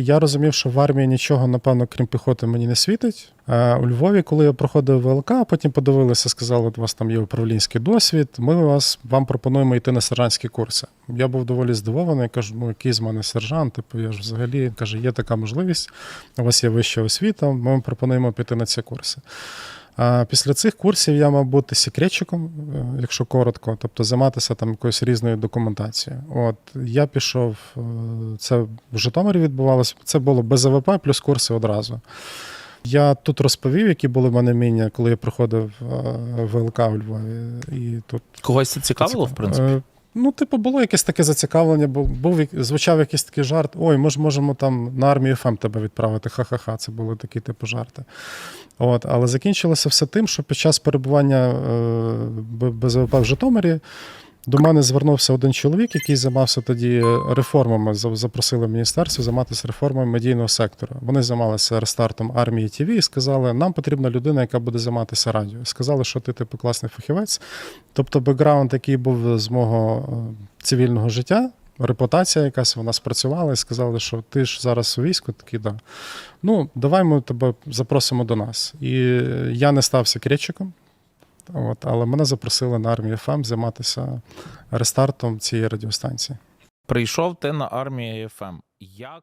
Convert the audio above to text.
Я розумів, що в армії нічого, напевно, крім піхоти, мені не світить. А У Львові, коли я проходив ВЛК, потім подивилися, сказали, от у вас там є управлінський досвід. Ми вас вам пропонуємо йти на сержантські курси. Я був доволі здивований. Кажу, ну який з мене сержант? Типу, я ж взагалі каже, є така можливість. У вас є вища освіта. Ми вам пропонуємо піти на ці курси. А після цих курсів я мав бути секретчиком, е, якщо коротко, тобто займатися там якоюсь різною документацією. От я пішов, е, це в Житомирі відбувалося. Це було без АВП плюс курси одразу. Я тут розповів, які були в мене вміння, коли я приходив е, в ВЛК у Львові. І тут Когось це цікавило, в принципі? Ну, типу, було якесь таке зацікавлення, бо був звучав якийсь такий жарт. Ой, ми ж можемо там на армію ФМ тебе відправити. Ха-ха-ха. Це були такі типу жарти. От, але закінчилося все тим, що під час перебування е, БЗВП в Житомирі до мене звернувся один чоловік, який займався тоді реформами. Запросили в міністерство займатися реформою медійного сектору. Вони займалися рестартом армії ТВ і сказали, нам потрібна людина, яка буде займатися радіо. Сказали, що ти типу класний фахівець. Тобто, бекграунд, який був з мого е, цивільного життя, репутація якась вона спрацювала і сказали, що ти ж зараз у війську, такий да. Ну, давай ми тебе запросимо до нас. І я не став секретчиком. От, але мене запросили на армію ФМ займатися рестартом цієї радіостанції. Прийшов ти на армію ФМ. Як